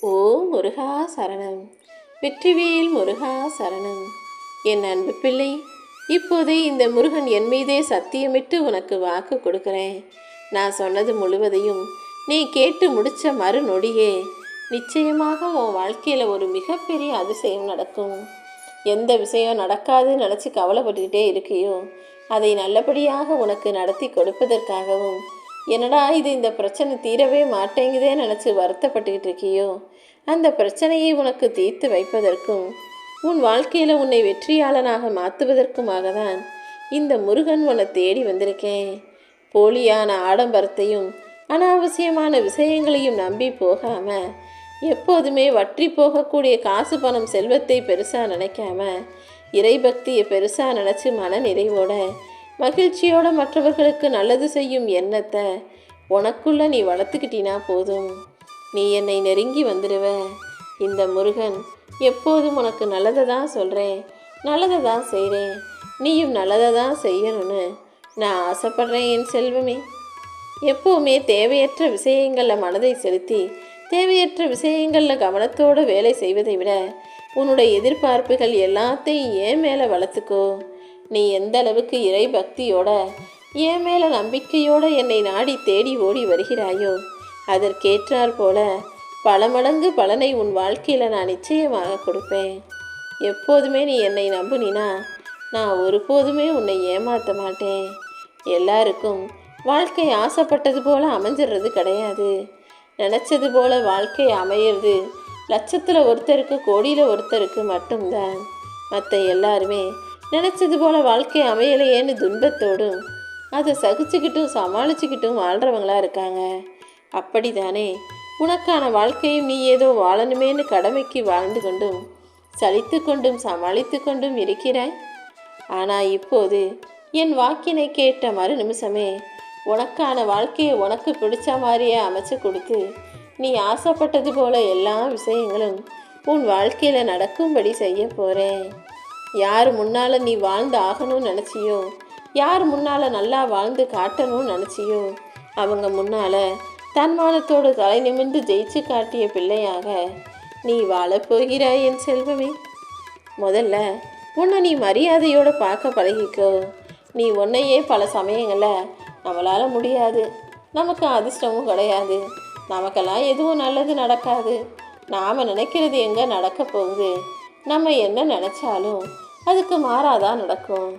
ஓ முருகா சரணம். வெற்றிவேல் முருகா சரணம். என் அன்பு பிள்ளை இப்போதே இந்த முருகன் என் மீதே சத்தியமிட்டு உனக்கு வாக்கு கொடுக்கிறேன். நான் சொன்னது முழுவதையும் நீ கேட்டு முடிச்ச மறுநொடியே. நிச்சயமாக உன் வாழ்க்கையில் ஒரு மிகப்பெரிய அதிசயம் நடக்கும். எந்த விஷயம் நடக்காதுன்னு நினச்சி கவலைப்பட்டுக்கிட்டே இருக்கையோ அதை நல்லபடியாக உனக்கு நடத்தி கொடுப்பதற்காகவும் என்னடா இது இந்த பிரச்சனை தீரவே மாட்டேங்குதே நினச்சி வருத்தப்பட்டுக்கிட்டு இருக்கியோ? அந்த பிரச்சனையை உனக்கு தீர்த்து வைப்பதற்கும் உன் வாழ்க்கையில் உன்னை வெற்றியாளனாக மாற்றுவதற்குமாக தான் இந்த முருகன் உன்னை தேடி வந்திருக்கேன். போலியான ஆடம்பரத்தையும் அனாவசியமான விஷயங்களையும் நம்பி போகாம எப்போதுமே வற்றி போகக்கூடிய காசு பணம் செல்வத்தை பெருசாக நினைக்காம இறைபக்தியை பெருசாக நினச்சி மன நிறைவோட மகிழ்ச்சியோட மற்றவர்களுக்கு நல்லது செய்யும் எண்ணத்தை உனக்குள்ள நீ வளர்த்துக்கிட்டினா போதும். நீ என்னை நெருங்கி வந்துடுவ இந்த முருகன் எப்போதும் உனக்கு நல்லதை தான் சொல்கிறேன் நல்லதை தான் செய்கிறேன் நீயும் நல்லதை தான் செய்யணும்னு நான் ஆசைப்படுறேன் என் செல்வமே. எப்போவுமே தேவையற்ற விஷயங்களில் மனதை செலுத்தி தேவையற்ற விஷயங்களில் கவனத்தோடு வேலை செய்வதை விட உன்னுடைய எதிர்பார்ப்புகள் எல்லாத்தையும் ஏன் மேலே வளர்த்துக்கோ? நீ எந்த அளவுக்கு இறை பக்தியோட ஏன் மேலே நம்பிக்கையோட என்னை நாடி தேடி ஓடி வருகிறாயோ அதற்கேற்றாற் போல பல மடங்கு பலனை உன் வாழ்க்கையில் நான் நிச்சயமாக கொடுப்பேன். எப்போதுமே நீ என்னை நம்புனினா நான் ஒருபோதுமே உன்னை ஏமாற்ற மாட்டேன். எல்லாருக்கும் வாழ்க்கை ஆசைப்பட்டது போல அமைஞ்சிடுறது கிடையாது. நினச்சது போல வாழ்க்கை அமையிறது லட்சத்தில் ஒருத்தருக்கு கோடியில் ஒருத்தருக்கு மட்டும்தான். மற்ற எல்லாருமே நினச்சது போல வாழ்க்கை அமையலையேன்னு துன்பத்தோடும் அதை சகிச்சுக்கிட்டும் சமாளிச்சுக்கிட்டும் வாழ்கிறவங்களா இருக்காங்க. அப்படிதானே உனக்கான வாழ்க்கையும் நீ ஏதோ வாழணுமேன்னு கடமைக்கு வாழ்ந்து கொண்டும் சலித்து கொண்டும் சமாளித்து கொண்டும் இருக்கிறாய்? ஆனால் இப்போது என் வாக்கினை கேட்ட மறு நிமிஷமே உனக்கான வாழ்க்கையை உனக்கு பிடிச்ச மாதிரியே அமைச்சு கொடுத்து நீ ஆசைப்பட்டது போல எல்லா விஷயங்களும் உன் வாழ்க்கையில் நடக்கும்படி செய்ய போகிறேன் யார் முன்னால் நீ வாழ்ந்து ஆகணும்னு நினச்சியோ யார் முன்னால் நல்லா வாழ்ந்து காட்டணும்னு நினச்சியோ அவங்க முன்னால் தன்மானத்தோடு தலை நிமிர்ந்து ஜெயிச்சு காட்டிய பிள்ளையாக நீ வாழப்போகிறாய் என் செல்வமே. முதல்ல உன்னை நீ மரியாதையோடு பார்க்க பழகிக்கோ. நீ உன்னையே பல சமயங்களில் நம்மளால் முடியாது. நமக்கு அதிர்ஷ்டமும் கிடையாது. நமக்கெல்லாம் எதுவும் நல்லது நடக்காது. நாம் நினைக்கிறது எங்கே நடக்க போகுது? நம்ம என்ன நினச்சாலும் அதுக்கு மாறாதான் நடக்கும்.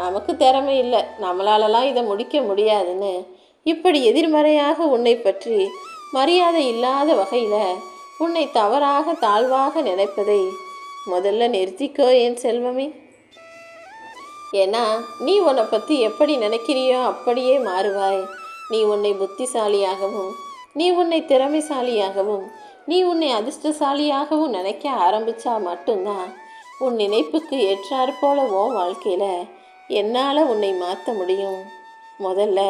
நமக்கு திறமை இல்லை. நம்மளாலலாம் இதை முடிக்க முடியாதுன்னு இப்படி எதிர்மறையாக உன்னை பற்றி மரியாதை இல்லாத வகையில் உன்னை தவறாக தாழ்வாக நினைப்பதை முதல்ல நிறுத்திக்கோ என் செல்வமே? ஏன்னா நீ உன்னை பற்றி எப்படி நினைக்கிறியோ அப்படியே மாறுவாய். நீ உன்னை புத்திசாலியாகவும் நீ உன்னை திறமைசாலியாகவும் நீ உன்னை அதிர்ஷ்டசாலியாகவும் நினைக்க ஆரம்பித்தா மட்டும்தான் உன் நினைப்புக்கு ஏற்றாற் போல உன் வாழ்க்கையில் என்னால் உன்னை மாற்ற முடியும். முதல்ல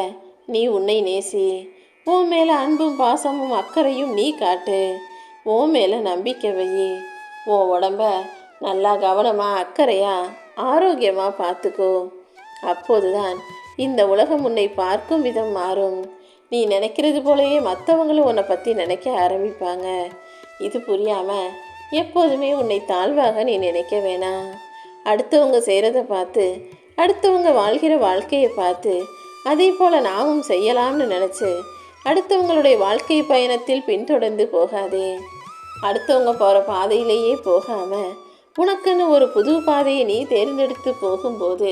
நீ உன்னை நேசி. உன் மேலே அன்பும் பாசமும் அக்கறையும் நீ காட்டு. உன் மேலே நம்பிக்கை வை. உன் உடம்ப நல்லா கவனமாக அக்கறையாக ஆரோக்கியமாக பார்த்துக்கோ அப்போதுதான் இந்த உலகம் உன்னை பார்க்கும் விதம் மாறும். நீ நினைக்கிறது போலவே மற்றவங்களும் உன்னை பற்றி நினைக்க ஆரம்பிப்பாங்க. இது புரியாமல் எப்போதுமே உன்னை தாழ்வாக நீ நினைக்க வேணாம் அடுத்தவங்க செய்கிறத பார்த்து அடுத்தவங்க வாழ்கிற வாழ்க்கையை பார்த்து அதே போல் நாமும் செய்யலாம்னு நினச்சி அடுத்தவங்களுடைய வாழ்க்கை பயணத்தில் பின்தொடர்ந்து போகாதே. அடுத்தவங்க போகிற பாதையிலேயே போகாமல் உனக்குன்னு ஒரு புது பாதையை நீ தேர்ந்தெடுத்து போகும்போது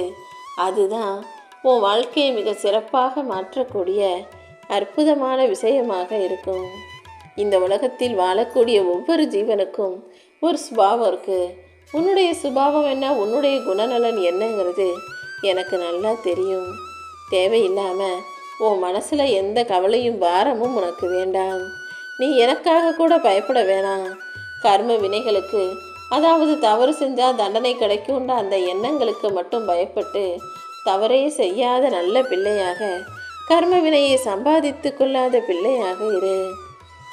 அதுதான் உன் வாழ்க்கையை மிக சிறப்பாக மாற்றக்கூடிய அற்புதமான விஷயமாக இருக்கும். இந்த உலகத்தில் வாழக்கூடிய ஒவ்வொரு ஜீவனுக்கும் ஒரு சுபாவம் இருக்குது உன்னுடைய சுபாவம் என்ன? உன்னுடைய குணநலன் என்னங்கிறது எனக்கு நல்லா தெரியும். தேவையில்லாமல் உன் மனசில் எந்த கவலையும் பாரமும் உனக்கு வேண்டாம். நீ எனக்காக கூட பயப்பட வேணாம். கர்ம வினைகளுக்கு அதாவது தவறு செஞ்சால் தண்டனை கிடைக்கும்ன்ற அந்த எண்ணங்களுக்கு மட்டும் பயப்பட்டு தவறே செய்யாத நல்ல பிள்ளையாக கர்ம வினையை சம்பாதித்து கொள்ளாத பிள்ளையாக இரு.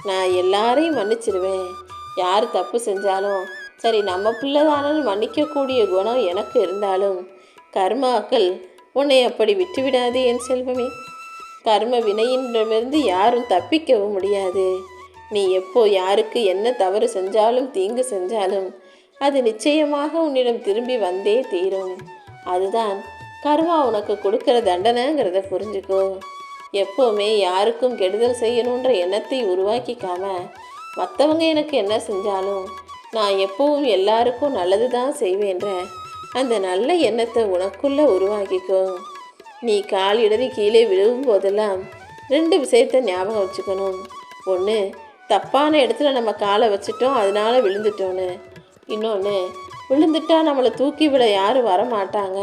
நான் எல்லாரையும் மன்னிச்சிருவேன் யார் தப்பு செஞ்சாலும் சரி நம்ம பிள்ளைதானு மன்னிக்கக்கூடிய குணம் எனக்கு இருந்தாலும் கர்மாக்கள் உன்னை அப்படி விட்டுவிடாது என் செல்வமே. கர்ம வினையினிடமிருந்து யாரும் தப்பிக்கவும் முடியாது. நீ எப்போ யாருக்கு என்ன தவறு செஞ்சாலும் தீங்கு செஞ்சாலும் அது நிச்சயமாக உன்னிடம் திரும்பி வந்தே தீரும். அதுதான் கருவா உனக்கு கொடுக்கிற தண்டனைங்கிறத புரிஞ்சுக்கோ. எப்போவுமே யாருக்கும் கெடுதல் செய்யணுன்ற எண்ணத்தை உருவாக்கிக்காம மற்றவங்க எனக்கு என்ன செஞ்சாலும் நான் எப்பவும் எல்லாருக்கும் நல்லது தான் செய்வேன்ற அந்த நல்ல எண்ணத்தை உனக்குள்ளே உருவாக்கிக்கோ. நீ கால் இடறி கீழே விழுவும் போதெல்லாம் ரெண்டு விஷயத்தை ஞாபகம் வச்சுக்கணும். ஒன்று தப்பான இடத்துல நம்ம காலை வச்சுட்டோம் அதனால விழுந்துட்டோன்னு இன்னொன்று விழுந்துட்டா நம்மளை தூக்கி விட யாரும் வர மாட்டாங்க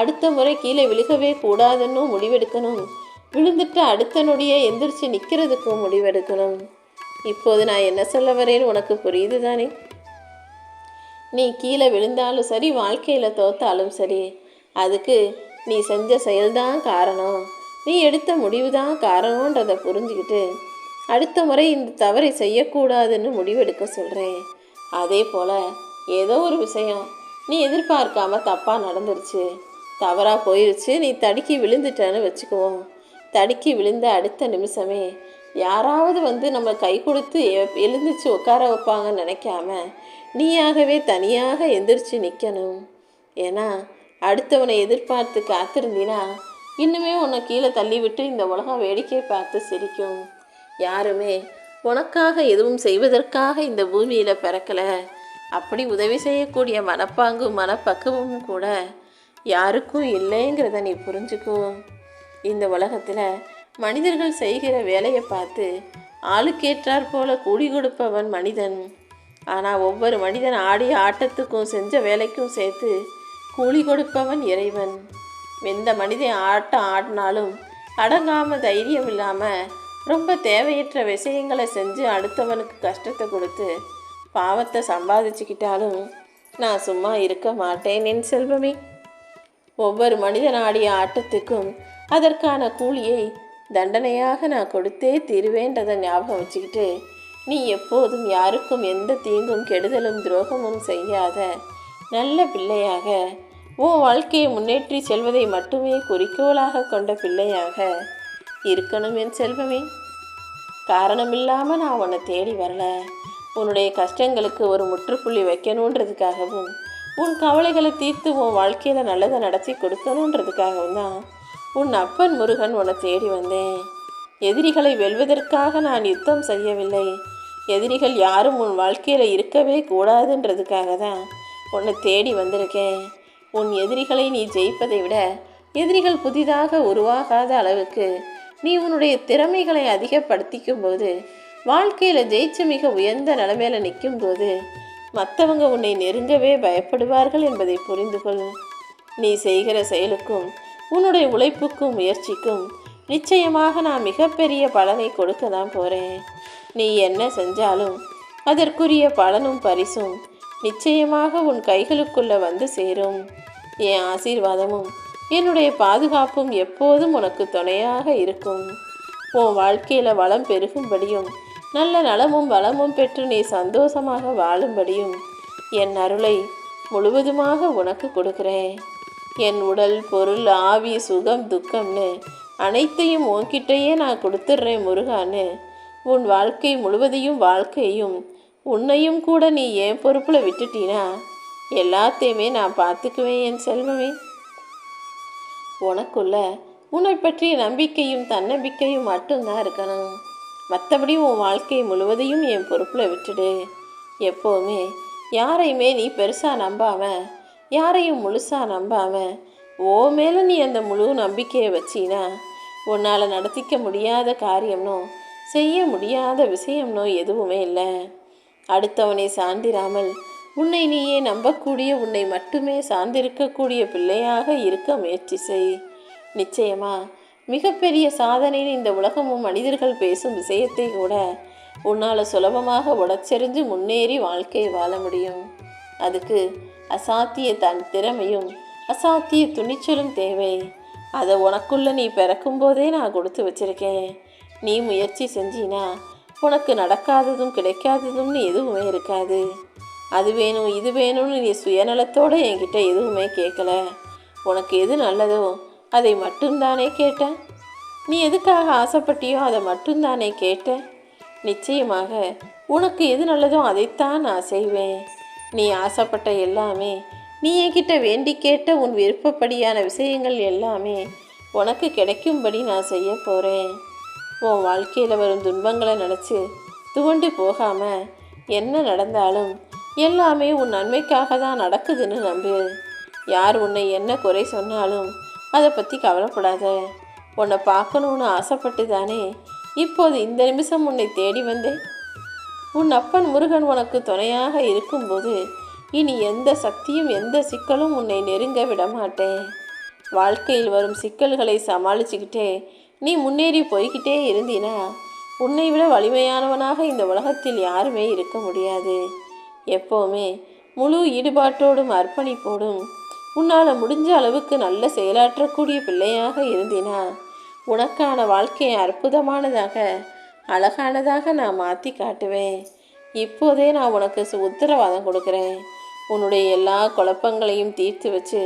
அடுத்த முறை கீழே விழுகவே கூடாதுன்னு முடிவெடுக்கணும். விழுந்துட்டு அடுத்த நொடியை எந்திரிச்சு நிற்கிறதுக்கும் முடிவெடுக்கணும். இப்போது நான் என்ன சொல்ல வரேன்னு உனக்கு புரியுது தானே நீ கீழே விழுந்தாலும் சரி வாழ்க்கையில் தோத்தாலும் சரி அதுக்கு நீ செஞ்ச செயல்தான் காரணம். நீ எடுத்த முடிவு தான் காரணன்றதை புரிஞ்சுக்கிட்டு அடுத்த முறை இந்த தவறை செய்யக்கூடாதுன்னு முடிவெடுக்க சொல்கிறேன் அதே போல் ஏதோ ஒரு விஷயம் நீ எதிர்பார்க்காம தப்பாக நடந்துருச்சு. தவறாக போயிடுச்சு நீ தடுக்கி விழுந்துட்டேன்னு வச்சுக்குவோம் தடுக்கி விழுந்த அடுத்த நிமிஷமே யாராவது வந்து நம்ம கை கொடுத்து எழுந்திரிச்சு உட்கார வைப்பாங்கன்னு நினைக்காம நீயாகவே தனியாக எந்திரிச்சு நிற்கணும் ஏன்னா அடுத்தவனை எதிர்பார்த்து காத்திருந்தீனா இன்னுமே உன்னை கீழே தள்ளி விட்டு இந்த உலகம் வேடிக்கை பார்த்து சிரிக்கும். யாருமே உனக்காக எதுவும் செய்வதற்காக இந்த பூமியில் பிறக்கலை. அப்படி உதவி செய்யக்கூடிய மனப்பாங்கும் மனப்பக்குவமும் கூட யாருக்கும் இல்லைங்கிறத நீ புரிஞ்சுக்கோ. இந்த உலகத்தில் மனிதர்கள் செய்கிற வேலையை பார்த்து ஆளுக்கேற்றாற் போல கூலி கொடுப்பவன் மனிதன். ஆனால் ஒவ்வொரு மனிதன் ஆடிய ஆட்டத்துக்கும் செஞ்ச வேலைக்கும் சேர்த்து கூலி கொடுப்பவன் இறைவன். எந்த மனிதன் ஆட்டம் ஆடினாலும் அடங்காமல் தைரியம் இல்லாமல் ரொம்ப தேவையற்ற விஷயங்களை செஞ்சு அடுத்தவனுக்கு கஷ்டத்தை கொடுத்து பாவத்தை சம்பாதிச்சுக்கிட்டாலும் நான் சும்மா இருக்க மாட்டேன் என் செல்வமே. ஒவ்வொரு மனிதன் ஆடிய ஆட்டத்துக்கும் அதற்கான கூலியை தண்டனையாக நான் கொடுத்தே தீருவேன்றதை ஞாபகம் வச்சுக்கிட்டு நீ எப்போதும் யாருக்கும் எந்த தீங்கும் கெடுதலும் துரோகமும் செய்யாத நல்ல பிள்ளையாக உன் வாழ்க்கையை முன்னேற்றி செல்வதை மட்டுமே குறிக்கோளாக கொண்ட பிள்ளையாக இருக்கணும் என் செல்வமே. காரணமில்லாமல் நான் உன்னை தேடி வரல. உன்னுடைய கஷ்டங்களுக்கு ஒரு முற்றுப்புள்ளி வைக்கணுன்றதுக்காகவும் உன் கவலைகளை தீர்த்து உன் வாழ்க்கையில் நல்லதை நடத்தி கொடுக்கணுன்றதுக்காகவும் தான் உன் அப்பன் முருகன் உன்னை தேடி வந்தேன். எதிரிகளை வெல்வதற்காக நான் யுத்தம் செய்யவில்லை. எதிரிகள் யாரும் உன் வாழ்க்கையில் இருக்கவே கூடாதுன்றதுக்காக தான் உன்னை தேடி வந்திருக்கேன். உன் எதிரிகளை நீ ஜெயிப்பதை விட எதிரிகள் புதிதாக உருவாகாத அளவுக்கு நீ உன்னுடைய திறமைகளை அதிகப்படுத்திக்கும் போது வாழ்க்கையில் ஜெயிச்சு மிக உயர்ந்த நிலைமையில நிற்கும் போது மற்றவங்க உன்னை நெருங்கவே பயப்படுவார்கள் என்பதை புரிந்து கொள் நீ செய்கிற செயலுக்கும் உன்னுடைய உழைப்புக்கும் முயற்சிக்கும் நிச்சயமாக நான் மிகப்பெரிய பலனை கொடுக்க தான் போகிறேன் நீ என்ன செஞ்சாலும் அதற்குரிய பலனும் பரிசும் நிச்சயமாக உன் கைகளுக்குள்ளே வந்து சேரும். என் ஆசீர்வாதமும் என்னுடைய பாதுகாப்பும் எப்போதும் உனக்கு துணையாக இருக்கும். உன் வாழ்க்கையில் வளம் பெருகும்படியும் நல்ல நலமும் வளமும் பெற்று நீ சந்தோஷமாக வாழும்படியும் என் அருளை முழுவதுமாக உனக்கு கொடுக்கிறேன். என் உடல் பொருள் ஆவி சுகம் துக்கம்னு அனைத்தையும் உன்கிட்டயே நான் கொடுத்துட்றேன் முருகான்னு உன் வாழ்க்கை முழுவதையும் வாழ்க்கையும் உன்னையும் கூட நீ ஏன் பொறுப்பில் விட்டுட்டீனா? எல்லாத்தையுமே நான் பார்த்துக்குவேன் என் செல்வமே. உனக்குள்ள உன்னை பற்றிய நம்பிக்கையும் தன்னம்பிக்கையும் மட்டும்தான் இருக்கணும். மற்றபடி உன் வாழ்க்கை முழுவதையும் என் பொறுப்பில் விட்டுடு. எப்போவுமே யாரையுமே நீ பெருசாக நம்பாம யாரையும் முழுசாக நம்பாம ஓ மேலே நீ அந்த முழு நம்பிக்கையை வச்சினா உன்னால் நடத்திக்க முடியாத காரியம்னோ செய்ய முடியாத விஷயம்னோ எதுவுமே இல்லை. அடுத்தவனை சார்ந்திராமல் உன்னை நீயே நம்பக்கூடிய உன்னை மட்டுமே சார்ந்திருக்கக்கூடிய பிள்ளையாக இருக்க முயற்சி செய். நிச்சயமா மிகப்பெரிய சாதனைன்னு இந்த உலகமும் மனிதர்கள் பேசும் விஷயத்தை கூட உன்னால் சுலபமாக உடச்செறிஞ்சு முன்னேறி வாழ்க்கையை வாழ முடியும். அதுக்கு அசாத்திய தன் திறமையும் அசாத்திய துணிச்சலும் தேவை. அதை உனக்குள்ள நீ பிறக்கும் போதே நான் கொடுத்து வச்சிருக்கேன். நீ முயற்சி செஞ்சினா உனக்கு நடக்காததும் கிடைக்காததும்னு எதுவுமே இருக்காது. அது வேணும் இது வேணும்னு நீ சுயநலத்தோடு என்கிட்ட எதுவுமே கேட்கல உனக்கு எது நல்லதோ அதை மட்டும்தானே கேட்டேன்? நீ எதுக்காக ஆசைப்பட்டியோ அதை மட்டும்தானே கேட்டேன்? நிச்சயமாக உனக்கு எது நல்லதோ அதைத்தான் நான் செய்வேன். நீ ஆசைப்பட்ட எல்லாமே நீ என்கிட்ட வேண்டி கேட்ட உன் விருப்பப்படியான விஷயங்கள் எல்லாமே உனக்கு கிடைக்கும்படி நான் செய்ய போகிறேன் உன் வாழ்க்கையில் வரும் துன்பங்களை நினச்சி துவண்டு போகாமல் என்ன நடந்தாலும் எல்லாமே உன் நன்மைக்காக தான் நடக்குதுன்னு நம்பு. யார் உன்னை என்ன குறை சொன்னாலும் அதை பற்றி கவலைப்படாத. உன்னை பார்க்கணுன்னு ஆசைப்பட்டு தானே இப்போது இந்த நிமிஷம் உன்னை தேடி வந்தேன். உன் அப்பன் முருகன் உனக்கு துணையாக இருக்கும்போது இனி எந்த சக்தியும் எந்த சிக்கலும் உன்னை நெருங்க விடமாட்டேன். வாழ்க்கையில் வரும் சிக்கல்களை சமாளிச்சுக்கிட்டே நீ முன்னேறி போய்கிட்டே இருந்தினா உன்னை விட வலிமையானவனாக இந்த உலகத்தில் யாருமே இருக்க முடியாது. எப்போவுமே முழு ஈடுபாட்டோடும் அர்ப்பணிப்போடும் உன்னால் முடிஞ்ச அளவுக்கு நல்ல செயலாற்றக்கூடிய பிள்ளையாக இருந்தினா உனக்கான வாழ்க்கையை அற்புதமானதாக அழகானதாக நான் மாற்றி காட்டுவேன். இப்போதே நான் உனக்கு உத்தரவாதம் கொடுக்குறேன். உன்னுடைய எல்லா குழப்பங்களையும் தீர்த்து வச்சு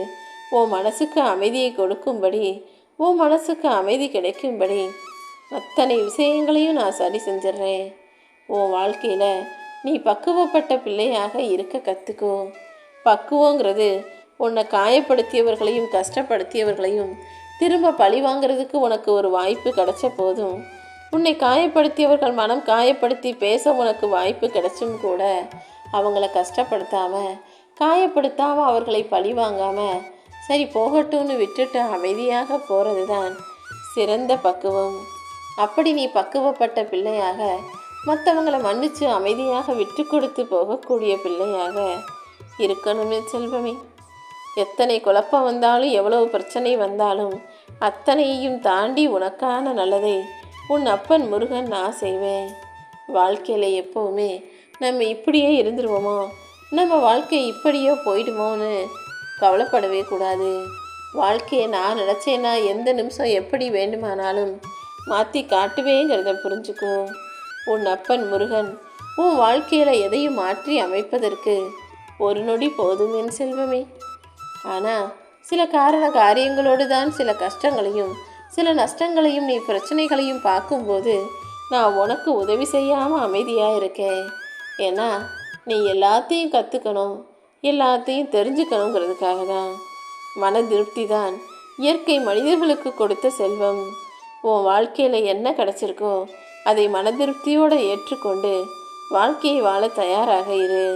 உன் மனசுக்கு அமைதியை கொடுக்கும்படி உன் மனசுக்கு அமைதி கிடைக்கும்படி அத்தனை விஷயங்களையும் நான் சரி செஞ்சிடுறேன். உன் வாழ்க்கையில் நீ பக்குவப்பட்ட பிள்ளையாக இருக்க கற்றுக்கோ பக்குவங்கிறது உன்னை காயப்படுத்தியவர்களையும் கஷ்டப்படுத்தியவர்களையும் திரும்ப பழி வாங்குறதுக்கு உனக்கு ஒரு வாய்ப்பு கிடைச்ச போதும். உன்னை காயப்படுத்தியவர்கள் மனம் காயப்படுத்தி பேச உனக்கு வாய்ப்பு கிடைச்சும் கூட அவங்கள கஷ்டப்படுத்தாம காயப்படுத்தாம அவர்களை பழி வாங்காம சரி போகட்டும்னு விட்டுட்டு அமைதியாக போகிறது தான் சிறந்த பக்குவம். அப்படி நீ பக்குவப்பட்ட பிள்ளையாக மற்றவங்களை மன்னித்து அமைதியாக விட்டு கொடுத்து போகக்கூடிய பிள்ளையாக இருக்கணுமே செல்வமே. எத்தனை குழப்பம் வந்தாலும் எவ்வளவு பிரச்சனை வந்தாலும் அத்தனையையும் தாண்டி உனக்கான நல்லதை உன் அப்பன் முருகன் நான் செய்வேன். வாழ்க்கையில் எப்போவுமே நம்ம இப்படியே இருந்துருவோமோ? நம்ம வாழ்க்கை இப்படியோ போயிடுமோன்னு கவலைப்படவே கூடாது. வாழ்க்கையை நான் நினச்சேன்னா எந்த நிமிஷம் எப்படி வேண்டுமானாலும் மாற்றி காட்டுவேங்கிறத புரிஞ்சுக்கோ. உன் அப்பன் முருகன் உன் வாழ்க்கையில் எதையும் மாற்றி அமைப்பதற்கு ஒரு நொடி போதும் என் செல்வமே. ஆனால் சில காரண காரியங்களோடு தான் சில கஷ்டங்களையும் சில நஷ்டங்களையும் நீ பிரச்சனைகளையும் பார்க்கும்போது நான் உனக்கு உதவி செய்யாமல் அமைதியாக இருக்கேன். ஏன்னா நீ எல்லாத்தையும் கற்றுக்கணும் எல்லாத்தையும் தெரிஞ்சுக்கணுங்கிறதுக்காக தான். மன திருப்தி தான் இயற்கை மனிதர்களுக்கு கொடுத்த செல்வம். உன் வாழ்க்கையில் என்ன கிடச்சிருக்கோ அதை மன திருப்தியோடு ஏற்றுக்கொண்டு வாழ்க்கையை வாழ தயாராக இரு.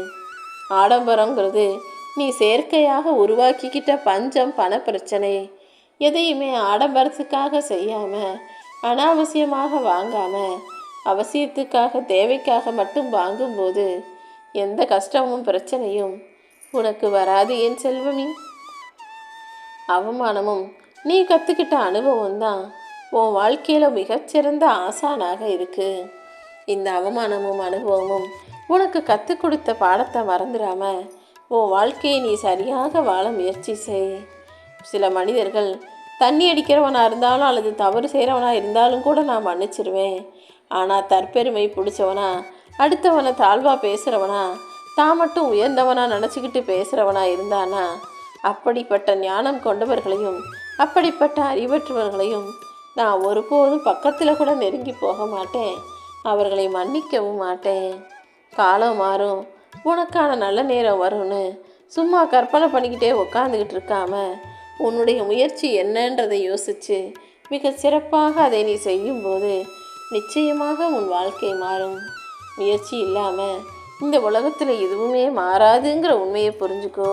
ஆடம்பரங்கிறது நீ செயற்கையாக உருவாக்கிக்கிட்ட பஞ்சம் பண பிரச்சனை எதையுமே ஆடம்பரத்துக்காக செய்யாம அனாவசியமாக வாங்காம அவசியத்துக்காக தேவைக்காக மட்டும் வாங்கும்போது எந்த கஷ்டமும் பிரச்சனையும் உனக்கு வராது என் செல்வமி? அவமானமும் நீ கற்றுக்கிட்ட அனுபவம் தான் உன் வாழ்க்கையில் மிகச்சிறந்த ஆசானாக இருக்கு. இந்த அவமானமும் அனுபவமும் உனக்கு கற்றுக் கொடுத்த பாடத்தை மறந்துடாமல் உன் வாழ்க்கையை நீ சரியாக வாழ முயற்சி செய். சில மனிதர்கள் தண்ணி அடிக்கிறவனாக இருந்தாலும் அல்லது தவறு செய்கிறவனாக இருந்தாலும் கூட நான் மன்னிச்சிருவேன். ஆனால் தற்பெருமை பிடிச்சவனா அடுத்தவனை தாழ்வாக பேசுகிறவனா தான் மட்டும் உயர்ந்தவனாக நினச்சிக்கிட்டு பேசுகிறவனா இருந்தானா அப்படிப்பட்ட ஞானம் கொண்டவர்களையும் அப்படிப்பட்ட அறிவற்றவர்களையும் நான் ஒருபோதும் பக்கத்தில் கூட நெருங்கி போக மாட்டேன். அவர்களை மன்னிக்கவும் மாட்டேன். காலம் மாறும். உனக்கான நல்ல நேரம் வரும்னு சும்மா கற்பனை பண்ணிக்கிட்டே உக்காந்துக்கிட்டு இருக்காம உன்னுடைய முயற்சி என்னன்றதை யோசிச்சு மிக சிறப்பாக அதை நீ செய்யும்போது நிச்சயமாக உன் வாழ்க்கை மாறும். முயற்சி இல்லாமல் இந்த உலகத்தில் எதுவுமே மாறாதுங்கிற உண்மையை புரிஞ்சுக்கோ.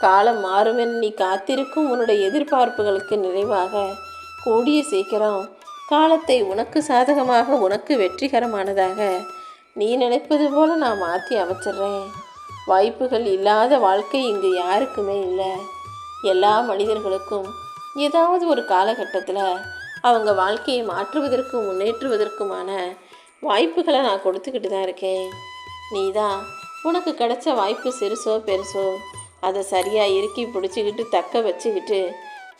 காலம் மாறுமென நீ காத்திருக்கும் உன்னுடைய எதிர்பார்ப்புகளுக்கு நிறைவாக கூடிய சீக்கிரம் காலத்தை உனக்கு சாதகமாக உனக்கு வெற்றிகரமானதாக நீ நினைப்பது போல நான் மாற்றி அமைச்சிடுறேன். வாய்ப்புகள் இல்லாத வாழ்க்கை இங்கு யாருக்குமே இல்லை. எல்லா மனிதர்களுக்கும் ஏதாவது ஒரு காலகட்டத்தில் அவங்க வாழ்க்கையை மாற்றுவதற்கும் முன்னேற்றுவதற்குமான வாய்ப்புகளை நான் கொடுத்துக்கிட்டு தான் இருக்கேன். நீ தான் உனக்கு கிடைச்ச வாய்ப்பு சிறுசோ பெருசோ அதை சரியாக இறுக்கி பிடிச்சிக்கிட்டு தக்க வச்சுக்கிட்டு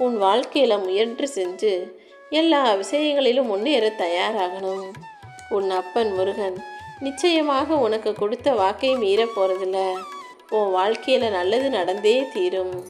உன் வாழ்க்கையில் முயன்று செஞ்சு எல்லா விஷயங்களிலும் முன்னேற தயாராகணும். உன் அப்பன் முருகன் நிச்சயமாக உனக்கு கொடுத்த வாக்கை மீறப் போகிறதில்ல உன் வாழ்க்கையில் நல்லது நடந்தே தீரும்.